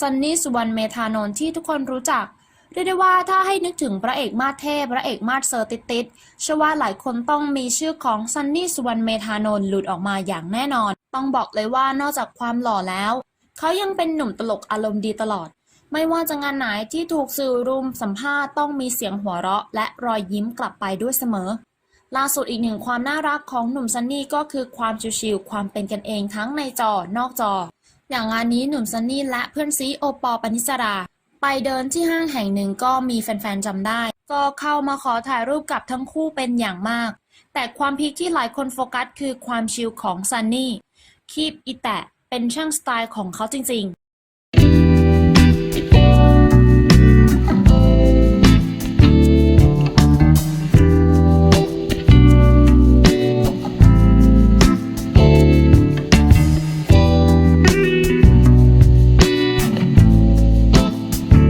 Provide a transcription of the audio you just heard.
ซันนี่สุวรรณเมธานนท์ที่ทุกคนรู้จัก เรียกได้ว่าถ้าให้นึกถึงพระเอกมาสเทพพระเอกมาสเซอร์ติติดเชื่อว่าหลายคนต้องมีชื่อของซันนี่สุวรรณเมธานนท์หลุดออกมาอย่างแน่นอน ต้องบอกเลยว่านอกจากความหล่อแล้ว เขายังเป็นหนุ่มตลกอารมณ์ดีตลอด ไม่ว่าจะงานไหนที่ถูกสื่อรุมสัมภาษณ์ต้องมีเสียงหัวเราะ และรอยยิ้มกลับไปด้วยเสมอล่าสุดอีกหนึ่งความน่ารักของหนุ่มซันนี่ก็คือความชิวๆความเป็นกันเองทั้งในจอนอกจอ อย่างงานนี้หนุ่มซันนี่และเพื่อนซีโอปอล์ปนิสรา ไปเดินที่ห้างแห่งหนึ่งก็มีแฟนๆจำได้ ก็เข้ามาขอถ่ายรูปกับทั้งคู่เป็นอย่างมาก แต่ความพีคที่หลายคนโฟกัสคือความชิลของซันนี่คีบอีแตะเป็นช่างสไตล์ของเขาจริง